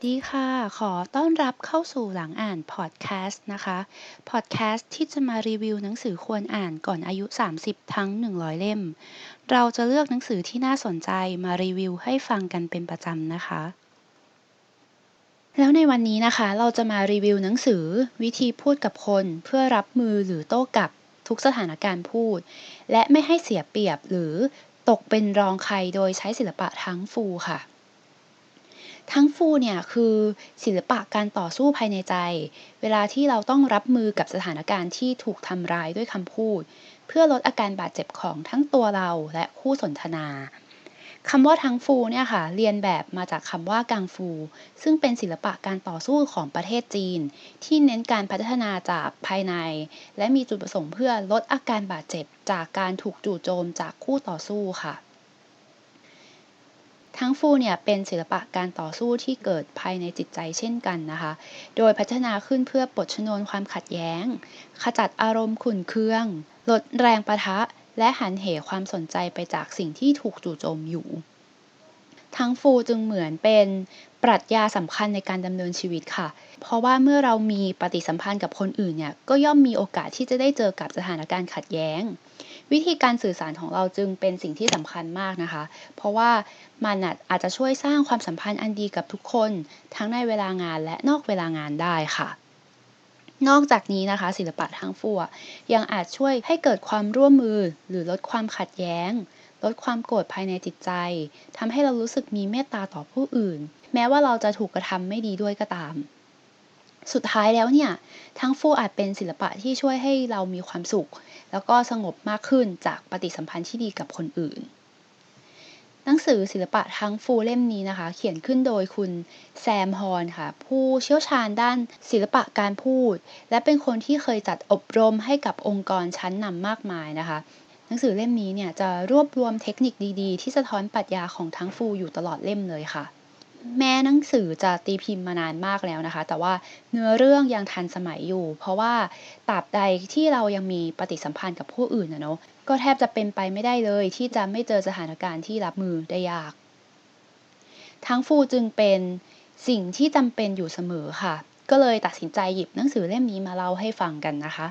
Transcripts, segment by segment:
สวัสดีค่ะ ขอต้อนรับเข้าสู่หลังอ่านพอดแคสต์นะคะ พอดแคสต์ที่จะมารีวิวหนังสือควรอ่านก่อนอายุ 30 ทั้ง 100 เล่ม เราจะเลือกหนังสือที่น่าสนใจมารีวิวให้ฟังกันเป็นประจำนะคะ แล้วในวันนี้นะคะ เราจะมารีวิวหนังสือ วิธีพูดกับคนเพื่อรับมือหรือโต้กลับทุกสถานการณ์พูด และไม่ให้เสียเปรียบหรือตกเป็นรองใครโดยใช้ศิลปะทั้งฟูค่ะ ทั้งฟูเนี่ยคือศิลปะการต่อสู้ภายในใจ เวลาที่เราต้องรับมือกับสถานการณ์ที่ถูกทำร้ายด้วยคำพูด เพื่อลดอาการบาดเจ็บของทั้งตัวเราและคู่สนทนาคำว่าทั้งฟูเนี่ยค่ะเรียนแบบมาจากคำว่ากังฟู ซึ่งเป็นศิลปะการต่อสู้ของประเทศจีน ที่เน้นการพัฒนาจากภายใน และมีจุดประสงค์เพื่อลดอาการบาดเจ็บจากการถูกจู่โจมจากคู่ต่อสู้ค่ะ ทั้งฟูเนี่ยเป็นศิลปะการต่อสู้ที่เกิดภายในจิตใจเช่นกันนะคะ โดยพัฒนาขึ้นเพื่อปลดชนวนความขัดแย้ง ขจัดอารมณ์ขุ่นเคือง ลดแรงประทะ และหันเหความสนใจไปจากสิ่งที่ถูกจู่โจมอยู่ ทั้งฟูจึงเหมือนเป็นปรัชญาสำคัญในการดำเนินชีวิตค่ะ เพราะว่าเมื่อเรามีปฏิสัมพันธ์กับคนอื่นเนี่ย ก็ย่อมมีโอกาสที่จะได้เจอกับสถานการณ์ขัดแย้ง วิธีการสื่อสารของเราจึงเป็นสิ่งที่สำคัญมากนะคะ เพราะว่ามันอาจจะช่วยสร้างความสัมพันธ์อันดีกับทุกคน ทั้งในเวลางานและนอกเวลางานได้ค่ะนอกจากนี้นะคะ ศิลปะทางฟูยังอาจช่วยให้เกิดความร่วมมือ หรือลดความขัดแย้ง ลดความโกรธภายในจิตใจทำให้เรารู้สึกมีเมตตาต่อผู้อื่น แม้ว่าเราจะถูกกระทำไม่ดีด้วยก็ตาม สุดท้ายแล้วเนี่ยทั้งฟูอาจเป็นศิลปะที่ช่วยให้เรามีความสุข แล้วก็สงบมากขึ้นจากปฏิสัมพันธ์ที่ดีกับคนอื่น หนังสือศิลปะทั้งฟูเล่มนี้นะคะ เขียนขึ้นโดยคุณแซมฮอนค่ะ ผู้เชี่ยวชาญด้านศิลปะการพูด และเป็นคนที่เคยจัดอบรมให้กับองค์กรชั้นนำมากมายนะคะหนังสือเล่มนี้เนี่ยจะรวบรวมเทคนิคดีๆ ที่สะท้อนปรัชญาของทั้งฟูอยู่ตลอดเล่มเลยค่ะ แม้หนังสือจะตีพิมพ์มานานมากแล้วนะคะ แต่ว่าเนื้อเรื่องยังทันสมัยอยู่ เพราะว่าตราบใดที่เรายังมีปฏิสัมพันธ์กับผู้อื่นนะเนาะก็แทบจะเป็นไปไม่ได้เลย ที่จะไม่เจอสถานการณ์ที่รับมือได้ยาก ทั้งฟูจึงเป็นสิ่งที่จำเป็นอยู่เสมอค่ะ ก็เลยตัดสินใจหยิบหนังสือเล่มนี้มาเล่าให้ฟังกันนะคะ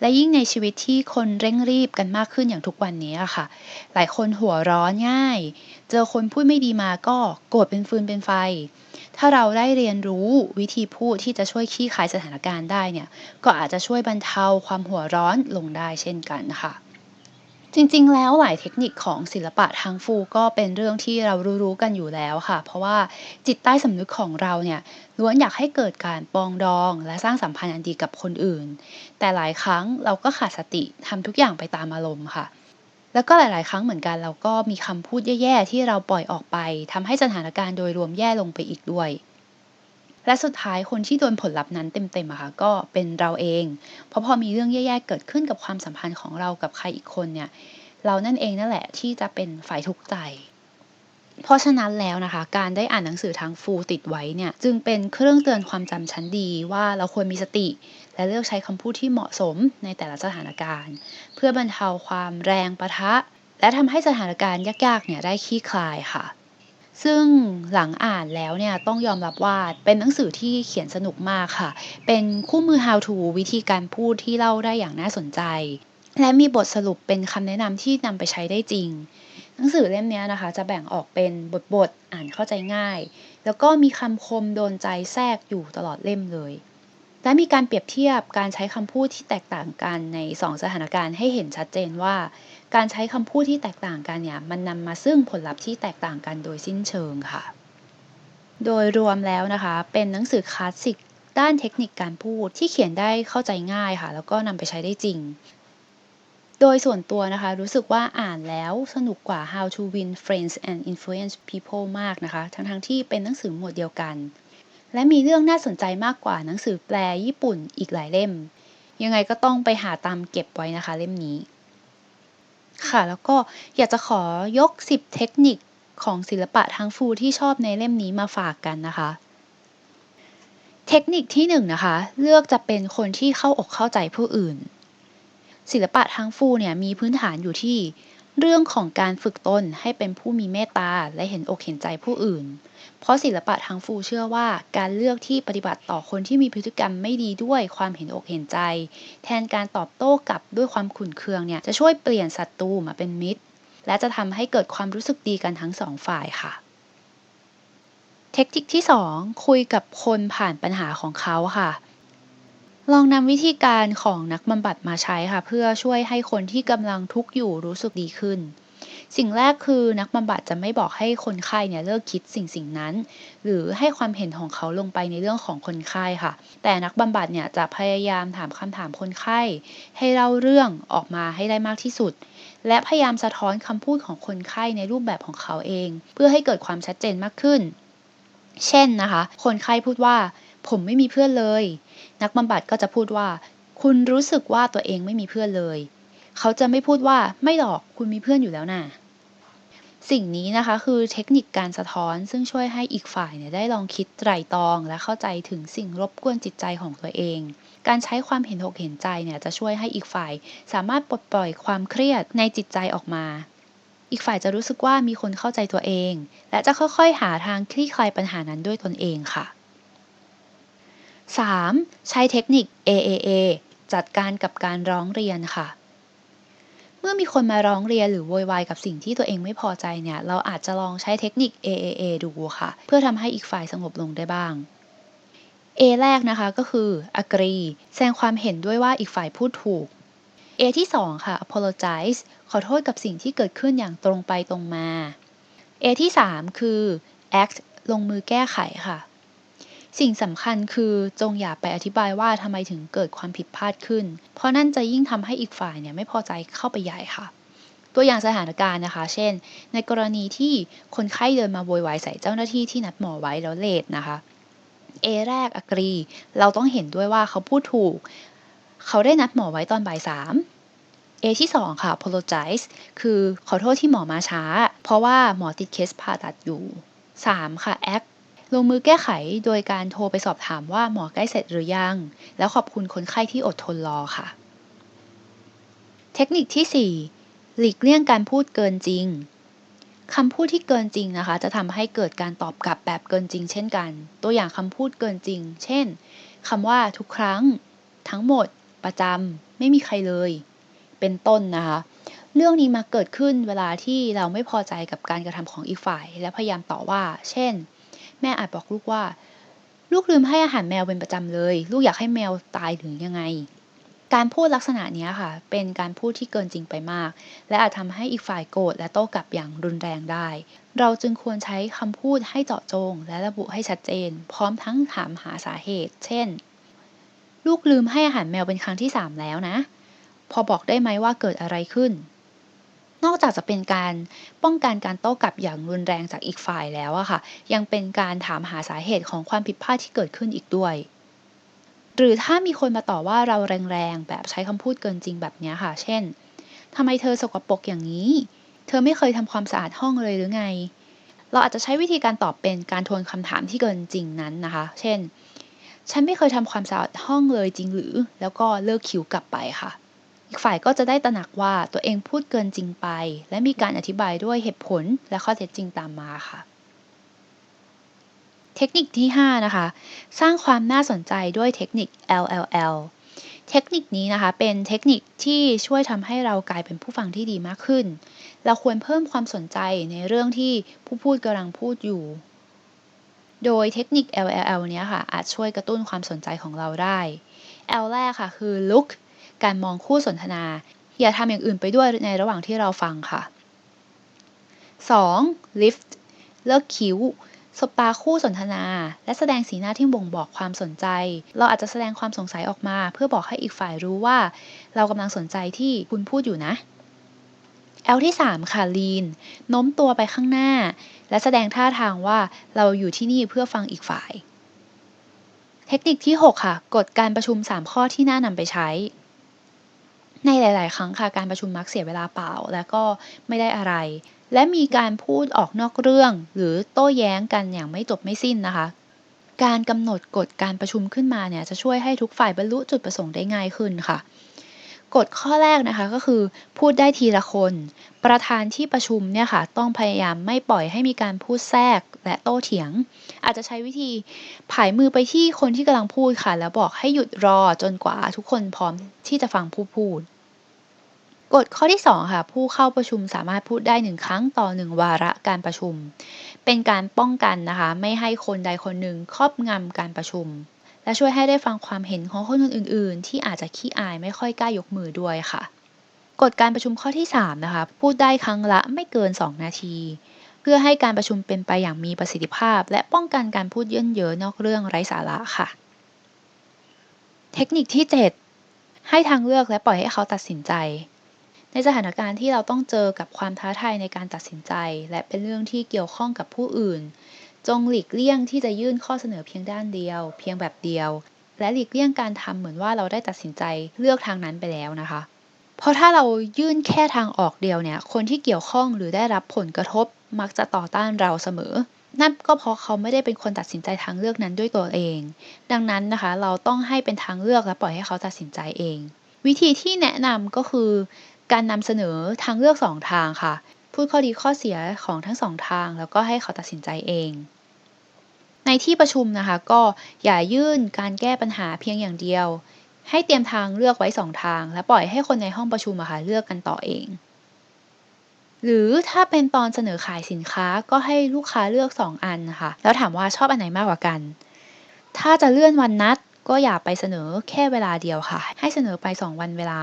และยิ่งในชีวิตที่คนเร่งรีบกันมากขึ้นอย่างทุกวันนี้อะค่ะ หลายคนหัวร้อนง่าย เจอคนพูดไม่ดีมาก็โกรธเป็นฟืนเป็นไฟ ถ้าเราได้เรียนรู้วิธีพูดที่จะช่วยขี้คายสถานการณ์ได้เนี่ย ก็อาจจะช่วยบรรเทาความหัวร้อนลงได้เช่นกันค่ะ จริงๆ แล้วหลายเทคนิคของศิลปะทางฟูก็เป็นเรื่องที่เรารู้ๆกันอยู่แล้วค่ะ เพราะว่าจิตใต้สำนึกของเราเนี่ยล้วนอยากให้เกิดการปองดอง และสร้างสัมพันธ์อันดีกับคนอื่น แต่หลายครั้งเราก็ขาดสติทำทุกอย่างไปตามอารมณ์ค่ะ แล้วก็หลาย ๆ ครั้งเหมือนกันเราก็มีคำพูดแย่ๆ ที่เราปล่อยออกไปทำให้สถานการณ์โดยรวมแย่ลงไปอีกด้วย และสุดท้ายคนที่โดนผลลัพธ์นั้นเต็มๆอะค่ะก็เป็นเราเอง เพราะพอมีเรื่องแย่ๆเกิดขึ้นกับความสัมพันธ์ของเรากับใครอีกคนเนี่ยเรานั่นเองนั่นแหละที่จะเป็นฝ่ายทุกข์ใจ เพราะฉะนั้นแล้วนะคะ การได้อ่านหนังสือทางฟูติดไว้เนี่ยจึงเป็นเครื่องเตือนความจำชั้นดีว่าเราควรมีสติ และเลือกใช้คำพูดที่เหมาะสมในแต่ละสถานการณ์ เพื่อบรรเทาความแรงประทะ และทำให้สถานการณ์ยากๆเนี่ยได้คลี่คลายค่ะ ซึ่งหลังอ่านแล้วเนี่ยต้องยอมรับว่าเป็นหนังสือที่เขียนสนุกมากค่ะ เป็นคู่มือ how to วิธีการพูดที่เล่าได้อย่างน่าสนใจ และมีบทสรุปเป็นคำแนะนำที่นำไปใช้ได้จริง หนังสือเล่มนี้นะคะ จะแบ่งออกเป็นบทๆอ่านเข้าใจง่าย แล้วก็มีคำคมโดนใจแทรกอยู่ตลอดเล่มเลยและมีการเปรียบเทียบการใช้คำพูดที่แตกต่างกันใน 2 สถานการณ์ให้เห็นชัดเจนว่า การใช้คำพูดที่แตกต่างกันเนี่ยมันนำมาซึ่งผลลัพธ์ที่แตกต่างกันโดยสิ้นเชิงค่ะ โดยรวมแล้วนะคะ เป็นหนังสือคลาสสิกด้านเทคนิคการพูดที่เขียนได้เข้าใจง่ายค่ะ แล้วก็นำไปใช้ได้จริง โดยส่วนตัวนะคะ รู้สึกว่าอ่านแล้วสนุกกว่า How to Win Friends and Influence People มากนะคะ ทั้งๆทที่เป็นหนังสือหมวดเดียวกัน และมีเรื่องน่าสนใจมากกว่าหนังสือแปลญี่ปุ่นอีกหลายเล่ม ยังไงก็ต้องไปหาตามเก็บไว้นะคะเล่มนี้ ค่ะ แล้วก็อยากจะขอยก 10 เทคนิคของศิลปะทางฟูที่ชอบในเล่มนี้มาฝากกันนะคะ เทคนิคที่1นนะคะ เลือกจะเป็นคนที่เข้าอกเข้าใจผู้อื่น ศิลปะทางฟูเนี่ยมีพื้นฐานอยู่ที่ เรื่องของการฝึกตนให้เป็นผู้มีเมตตาและเห็นอกเห็นใจผู้อื่น เพราะศิลปะทางฟูเชื่อว่าการเลือกที่ปฏิบัติต่อคนที่มีพฤติกรรมไม่ดีด้วยความเห็นอกเห็นใจ แทนการตอบโต้กลับด้วยความขุ่นเคืองเนี่ยจะช่วยเปลี่ยนศัตรูมาเป็นมิตร และจะทำให้เกิดความรู้สึกดีกันทั้งสองฝ่ายค่ะ เทคนิคที่ 2 คุยกับคนผ่านปัญหาของเขาค่ะ ลองนำวิธีการของนักบำบัดมาใช้ค่ะ เพื่อช่วยให้คนที่กำลังทุกข์อยู่รู้สึกดีขึ้น สิ่งแรกคือนักบำบัดจะไม่บอกให้คนไข้เนี่ยเลิกคิดสิ่งสิ่งนั้น หรือให้ความเห็นของเขาลงไปในเรื่องของคนไข้ค่ะ แต่นักบำบัดเนี่ยจะพยายามถามคำถามคนไข้ ให้เล่าเรื่องออกมาให้ได้มากที่สุด และพยายามสะท้อนคำพูดของคนไข้ในรูปแบบของเขาเอง เพื่อให้เกิดความชัดเจนมากขึ้น เช่นนะคะ คนไข้พูดว่า ผมไม่มีเพื่อนเลย นักบำบัดก็จะพูดว่า คุณรู้สึกว่าตัวเองไม่มีเพื่อนเลย เขาจะไม่พูดว่าไม่หรอกคุณมีเพื่อนอยู่แล้วน่ะสิ่งนี้นะคะคือเทคนิคการสะท้อนซึ่งช่วยให้อีกฝ่ายเนี่ยได้ลองคิดไตร่ตรอง และเข้าใจถึงสิ่งรบกวนจิตใจของตัวเอง การใช้ความเห็นอกเห็นใจเนี่ยจะช่วยให้อีกฝ่าย สามารถปลดปล่อยความเครียดในจิตใจออกมา อีกฝ่ายจะรู้สึกว่ามีคนเข้าใจตัวเอง และจะค่อยๆ หาทางคลี่คลายปัญหานั้นด้วยตนเองค่ะ 3. ใช้เทคนิค AAA จัดการกับการร้องเรียนค่ะ เมื่อมีคนมาร้องเรียนหรือโวยวายกับสิ่งที่ตัวเองไม่พอใจเนี่ย เราอาจจะลองใช้เทคนิค AAA ดูค่ะ เพื่อทำให้อีกฝ่ายสงบลงได้บ้าง A แรกนะคะก็คือ agree แสดงความเห็นด้วยว่าอีกฝ่ายพูดถูก A ที่ 2 ค่ะ apologize ขอโทษกับสิ่งที่เกิดขึ้นอย่างตรงไปตรงมา A ที่ 3 คือ act ลงมือแก้ไขค่ะ สิ่งสำคัญคือจงอย่าไปอธิบายว่าทำไมถึงเกิดความผิดพลาดขึ้น เพราะนั่นจะยิ่งทำให้อีกฝ่ายเนี่ยไม่พอใจเข้าไปใหญ่ค่ะ ตัวอย่างสถานการณ์นะคะ เช่น ในกรณีที่คนไข้เดินมาโวยวายใส่เจ้าหน้าที่ที่นัดหมอไว้แล้วเลทนะคะ A แรก agree เราต้องเห็นด้วยว่าเขาพูดถูก เขาได้นัดหมอไว้ตอนบ่ายสาม A ที่ 2 ค่ะ apologize คือขอโทษที่หมอมาช้า เพราะว่าหมอติดเคสผ่าตัดอยู่ 3 ค่ะ act ลงมือแก้ไขโดยการโทรไปสอบถามว่าหมอใกล้เสร็จหรือยัง แล้วขอบคุณคนไข้ที่อดทนรอค่ะ เทคนิคที่ 4 หลีกเลี่ยงการพูดเกินจริงคำพูดที่เกินจริงนะคะ จะทำให้เกิดการตอบกลับแบบเกินจริง เช่นกัน ตัวอย่างคำพูดเกินจริง เช่นคำว่าทุกครั้ง ทั้งหมด ประจำไม่มีใครเลย เป็นต้นนะคะ เรื่องนี้มาเกิดขึ้นเวลาที่เราไม่พอใจกับการกระทำของอีกฝ่าย และพยายามต่อว่า เช่น แม่อาจบอกลูกว่า ลูกลืมให้อาหารแมวเป็นประจำเลย ลูกอยากให้แมวตายหรือยังไง การพูดลักษณะนี้ค่ะ เป็นการพูดที่เกินจริงไปมาก และอาจทำให้อีกฝ่ายโกรธและโต้กลับอย่างรุนแรงได้ เราจึงควรใช้คำพูดให้เจาะจง และระบุให้ชัดเจน พร้อมทั้งถามหาสาเหตุ เช่น ลูกลืมให้อาหารแมวเป็นครั้งที่ 3 แล้วนะ พอบอกได้ไหมว่าเกิดอะไรขึ้น นอกจากจะเป็นการป้องกันการโต้กลับอย่างรุนแรงจากอีกฝ่ายแล้วอะค่ะ ยังเป็นการถามหาสาเหตุของความผิดพลาดที่เกิดขึ้นอีกด้วย หรือถ้ามีคนมาต่อว่าเราแรงๆ แบบใช้คำพูดเกินจริงแบบนี้ค่ะ เช่นทำไมเธอสกปรกอย่างนี้ เธอไม่เคยทำความสะอาดห้องเลยหรือไง เราอาจจะใช้วิธีการตอบเป็นการทวนคำถามที่เกินจริงนั้นนะคะ เช่น ฉันไม่เคยทำความสะอาดห้องเลยจริงหรือ แล้วก็เลิกคิวกลับไปค่ะ อีกฝ่ายก็จะได้ตระหนักว่าตัวเองพูดเกินจริงไป และมีการอธิบายด้วยเหตุผลและข้อเท็จจริงตามมาค่ะ เทคนิคที่ 5 นะคะ สร้างความน่าสนใจด้วยเทคนิค LLL เทคนิคนี้นะคะเป็นเทคนิคที่ช่วยทำให้เรากลายเป็นผู้ฟังที่ดีมากขึ้น เราควรเพิ่มความสนใจในเรื่องที่ผู้พูดกำลังพูดอยู่ โดยเทคนิค LLL เนี้ยค่ะอาจช่วยกระตุ้นความสนใจของเราได้ L แรกค่ะคือ look การมองคู่สนทนา อย่าทำอย่างอื่นไปด้วยในระหว่างที่เราฟังค่ะ 2. lift เลิกคิ้วสบตาคู่สนทนา และแสดงสีหน้าที่บ่งบอกความสนใจ เราอาจจะแสดงความสงสัยออกมา เพื่อบอกให้อีกฝ่ายรู้ว่า เรากำลังสนใจที่คุณพูดอยู่นะ L ที่ 3 ค่ะ lean โน้มตัวไปข้างหน้า และแสดงท่าทางว่าเราอยู่ที่นี่เพื่อฟังอีกฝ่าย เทคนิคที่ 6 ค่ะ กฎการประชุม 3 ข้อที่น่านำไปใช้ ในหลาย ๆ ครั้งค่ะการประชุมมักเสียเวลาเปล่า และก็ไม่ได้อะไร และมีการพูดออกนอกเรื่อง หรือโต้แย้งกันอย่างไม่จบไม่สิ้นนะคะ การกำหนดกฎการประชุมขึ้นมาเนี่ยจะช่วยให้ทุกฝ่ายบรรลุจุดประสงค์ได้ง่ายขึ้นค่ะ กฎข้อแรกนะคะก็คือพูดได้ทีละคน ประธานที่ประชุมเนี่ยค่ะต้องพยายามไม่ปล่อยให้มีการพูดแทรกและโต้เถียง อาจจะใช้วิธีผายมือไปที่คนที่กำลังพูดค่ะ แล้วบอกให้หยุดรอจนกว่าทุกคนพร้อมที่จะฟังผู้พูดกฎข้อที่ 2 ค่ะ ผู้เข้าประชุมสามารถพูดได้หนึ่งครั้งต่อหนึ่งวาระการประชุม เป็นการป้องกันนะคะ ไม่ให้คนใดคนหนึ่งครอบงำการประชุม และช่วยให้ได้ฟังความเห็นของคนอื่น ๆ ที่อาจจะขี้อายไม่ค่อยกล้ายกมือด้วยค่ะ กฎการประชุมข้อที่ 3 นะคะ พูดได้ครั้งละไม่เกิน 2 นาที เพื่อให้การประชุมเป็นไปอย่างมีประสิทธิภาพ และป้องกันการพูดเยินเยอะนอกเรื่องไร้สาระค่ะ เทคนิคที่ 7 ให้ทางเลือกและปล่อยให้เขาตัดสินใจในสถานการณ์ที่เราต้องเจอกับความท้าทายในการตัดสินใจ และเป็นเรื่องที่เกี่ยวข้องกับผู้อื่น จงหลีกเลี่ยงที่จะยื่นข้อเสนอเพียงด้านเดียว เพียงแบบเดียว และหลีกเลี่ยงการทำเหมือนว่าเราได้ตัดสินใจเลือกทางนั้นไปแล้วนะคะ เพราะถ้าเรายื่นแค่ทางออกเดียวเนี่ย คนที่เกี่ยวข้องหรือได้รับผลกระทบมักจะต่อต้านเราเสมอ นั่นก็เพราะเขาไม่ได้เป็นคนตัดสินใจทางเลือกนั้นด้วยตัวเอง ดังนั้นนะคะ เราต้องให้เป็นทางเลือกและปล่อยให้เขาตัดสินใจเอง วิธีที่แนะนำก็คือ การนำเสนอทางเลือกสองทางค่ะ พูดข้อดีข้อเสียของทั้งสองทาง แล้วก็ให้เขาตัดสินใจเอง ในที่ประชุมนะคะ ก็อย่ายื่นการแก้ปัญหาเพียงอย่างเดียว ให้เตรียมทางเลือกไว้สองทาง และปล่อยให้คนในห้องประชุมอะค่ะเลือกกันต่อเอง หรือถ้าเป็นตอนเสนอขายสินค้าก็ให้ลูกค้าเลือก 2 อันนะคะ แล้วถามว่าชอบอันไหนมากกว่ากัน ถ้าจะเลื่อนวันนัดก็อย่าไปเสนอแค่เวลาเดียวค่ะ ให้เสนอไป 2 วันเวลา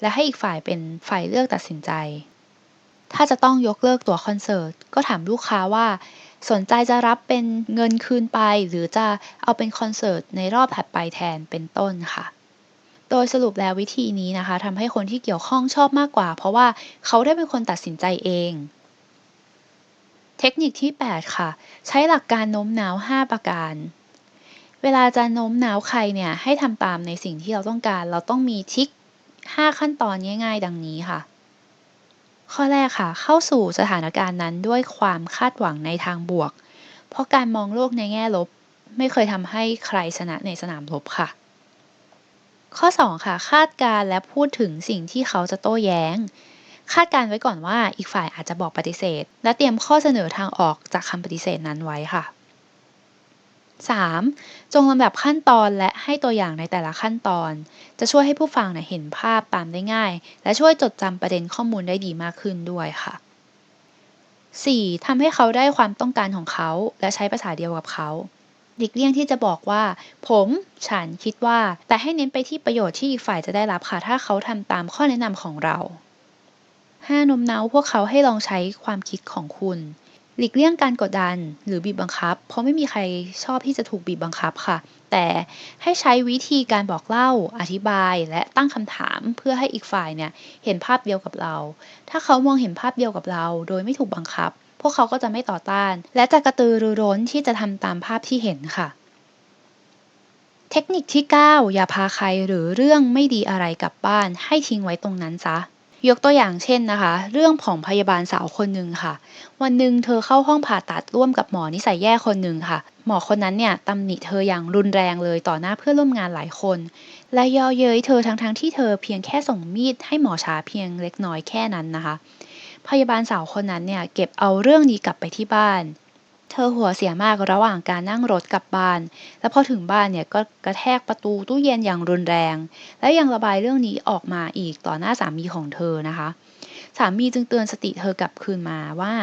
และให้อีกฝ่ายเป็นฝ่ายเลือกตัดสินใจ ถ้าจะต้องยกเลิกตั๋วคอนเสิร์ต ก็ถามลูกค้าว่าสนใจจะรับเป็นเงินคืนไป หรือจะเอาเป็นคอนเสิร์ตในรอบถัดไปแทนเป็นต้นค่ะ โดยสรุปแล้ววิธีนี้นะคะทำให้คนที่เกี่ยวข้องชอบมากกว่า เพราะว่าเขาได้เป็นคนตัดสินใจเอง เทคนิคที่ 8 ค่ะ ใช้หลักการโน้มน้าว 5 ประการ เวลาจะโน้มน้าวใครเนี่ยให้ทำตามในสิ่งที่เราต้องการ เราต้องมีทิก 5 ขั้นตอนง่าย ๆ ดังนี้ค่ะ ข้อแรกค่ะ เข้าสู่สถานการณ์นั้นด้วยความคาดหวังในทางบวก เพราะการมองโลกในแง่ลบ ไม่เคยทำให้ใครชนะในสนามรบค่ะ ข้อ 2 ค่ะ คาดการและพูดถึงสิ่งที่เขาจะโต้แย้ง คาดการไว้ก่อนว่าอีกฝ่ายอาจจะบอกปฏิเสธ และเตรียมข้อเสนอทางออกจากคำปฏิเสธนั้นไว้ค่ะ 3. จงลำดับขั้นตอนและให้ตัวอย่างในแต่ละขั้นตอน จะช่วยให้ผู้ฟังเห็นภาพตามได้ง่าย และช่วยจดจำประเด็นข้อมูลได้ดีมากขึ้นด้วยค่ะ 4. ทำให้เขาได้ความต้องการของเขา และใช้ภาษาเดียวกับเขาหลีกเลี่ยงที่จะบอกว่า ผม ฉันคิดว่า แต่ให้เน้นไปที่ประโยชน์ที่อีกฝ่ายจะได้รับค่ะ ถ้าเขาทำตามข้อแนะนำของเรา 5. โน้มน้าวพวกเขาให้ลองใช้ความคิดของคุณ หลีกเลี่ยงการกดดันหรือบีบบังคับ เพราะไม่มีใครชอบที่จะถูกบีบบังคับค่ะ แต่ให้ใช้วิธีการบอกเล่า อธิบาย และตั้งคำถามเพื่อให้อีกฝ่ายเนี่ยเห็นภาพเดียวกับเรา ถ้าเขามองเห็นภาพเดียวกับเรา โดยไม่ถูกบังคับ พวกเขาก็จะไม่ต่อต้าน และจะกระตือรือร้นที่จะทำตามภาพที่เห็นค่ะ เทคนิคที่ 9 อย่าพาใครหรือเรื่องไม่ดีอะไรกลับบ้าน ให้ทิ้งไว้ตรงนั้นซะ ยกตัวอย่างเช่นนะคะ เรื่องของพยาบาลสาวคนหนึ่งค่ะ วันหนึ่งเธอเข้าห้องผ่าตัดร่วมกับหมอนิสัยแย่คนหนึ่งค่ะ หมอคนนั้นเนี่ยตำหนิเธออย่างรุนแรงเลยต่อหน้าเพื่อนร่วมงานหลายคน และย่อเย้ยเธอทั้งๆทที่เธอเพียงแค่ส่งมีดให้หมอช้าเพียงเล็กน้อยแค่นั้นนะคะ พยาบาลสาวคนนั้นเนี่ยเก็บเอาเรื่องนี้กลับไปที่บ้าน เธอหัวเสียมากระหว่างการนั่งรถกลับบ้าน แล้วพอถึงบ้านเนี่ยก็กระแทกประตูตู้เย็นอย่างรุนแรง และยังระบายเรื่องนี้ออกมาอีกต่อหน้าสามีของเธอนะคะ สามีจึงเตือนสติเธอกลับคืนมาว่า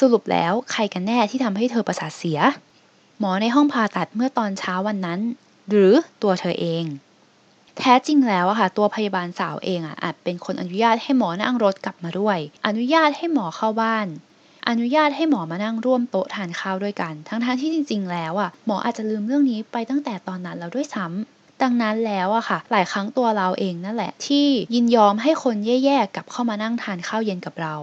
สรุปแล้วใครกันแน่ที่ทำให้เธอประสาทเสีย หมอในห้องผ่าตัดเมื่อตอนเช้าวันนั้น หรือตัวเธอเอง แท้จริงแล้วอะค่ะตัวพยาบาลสาวเองอะอาจเป็นคนอนุญาตให้หมอนั่งรถกลับมาด้วย อนุญาตให้หมอเข้าบ้าน อนุญาตให้หมอมานั่งร่วมโต๊ะทานข้าวด้วยกัน ทั้งๆที่จริง ๆ แล้วอะหมออาจจะลืมเรื่องนี้ไปตั้งแต่ตอนนั้นแล้วด้วยซ้ำดังนั้นแล้วอะค่ะ หลายครั้งตัวเราเองนั่นแหละ ที่ยินยอมให้คนแย่ๆกลับเข้ามานั่งทานข้าวเย็นกับเรา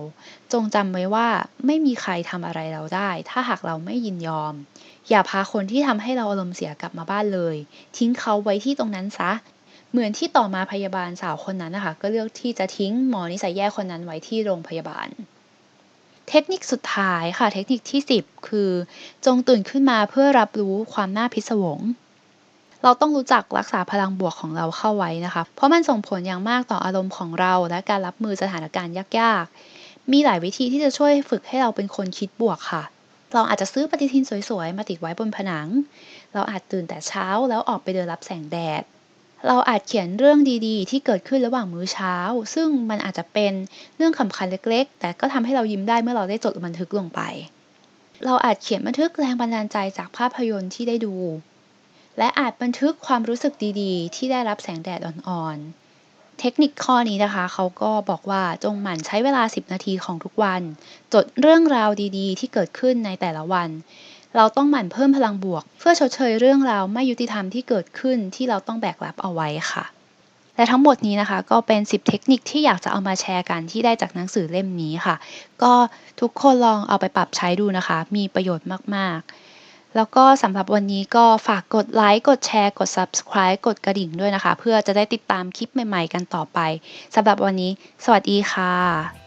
จงจำไว้ว่าไม่มีใครทำอะไรเราได้ ถ้าหากเราไม่ยินยอม อย่าพาคนที่ทำให้เราอารมณ์เสียกลับมาบ้านเลย ทิ้งเขาไว้ที่ตรงนั้นซะเหมือนที่ต่อมาพยาบาลสาวคนนั้นนะคะก็เลือกที่จะทิ้งหมอนิสัยแย่คนนั้นไว้ที่โรงพยาบาล เทคนิคสุดท้ายค่ะ เทคนิคที่ 10 คือ จงตื่นขึ้นมาเพื่อรับรู้ความน่าพิศวง เราต้องรู้จักรักษาพลังบวกของเราเข้าไว้นะคะ เพราะมันส่งผลอย่างมากต่ออารมณ์ของเรา และการรับมือสถานการณ์ยากๆ มีหลายวิธีที่จะช่วยฝึกให้เราเป็นคนคิดบวกค่ะ เราอาจจะซื้อปฏิทินสวยๆ มาติดไว้บนผนัง เราอาจตื่นแต่เช้าแล้วออกไปเดินรับแสงแดด เราอาจเขียนเรื่องดีๆ ที่เกิดขึ้นระหว่างมื้อเช้า ซึ่งมันอาจจะเป็นเรื่องสำคัญเล็ก ๆ แต่ก็ทำให้เรายิ้มได้เมื่อเราได้จดบันทึกลงไป เราอาจเขียนบันทึกแรงบันดาลใจจากภาพยนตร์ที่ได้ดู และอาจบันทึกความรู้สึกดีๆ ที่ได้รับแสงแดดอ่อนๆ เทคนิคข้อนี้นะคะ เขาก็บอกว่าจงหมั่นใช้เวลา 10 นาทีของทุกวัน จดเรื่องราวดีๆ ที่เกิดขึ้นในแต่ละวัน เราต้องหมั่นเพิ่มพลังบวก เพื่อชดเชยเรื่องราวไม่ยุติธรรมที่เกิดขึ้นที่เราต้องแบกรับเอาไว้ค่ะ และทั้งหมดนี้นะคะ ก็เป็น 10 เทคนิคที่อยากจะเอามาแชร์กันที่ได้จากหนังสือเล่มนี้ค่ะ ก็ทุกคนลองเอาไปปรับใช้ดูนะคะ มีประโยชน์มากๆแล้วก็สำหรับวันนี้ก็ฝากกดไลค์ กดแชร์ กด subscribe กดกระดิ่งด้วยนะคะ เพื่อจะได้ติดตามคลิปใหม่ๆกันต่อไปสำหรับวันนี้ สวัสดีค่ะ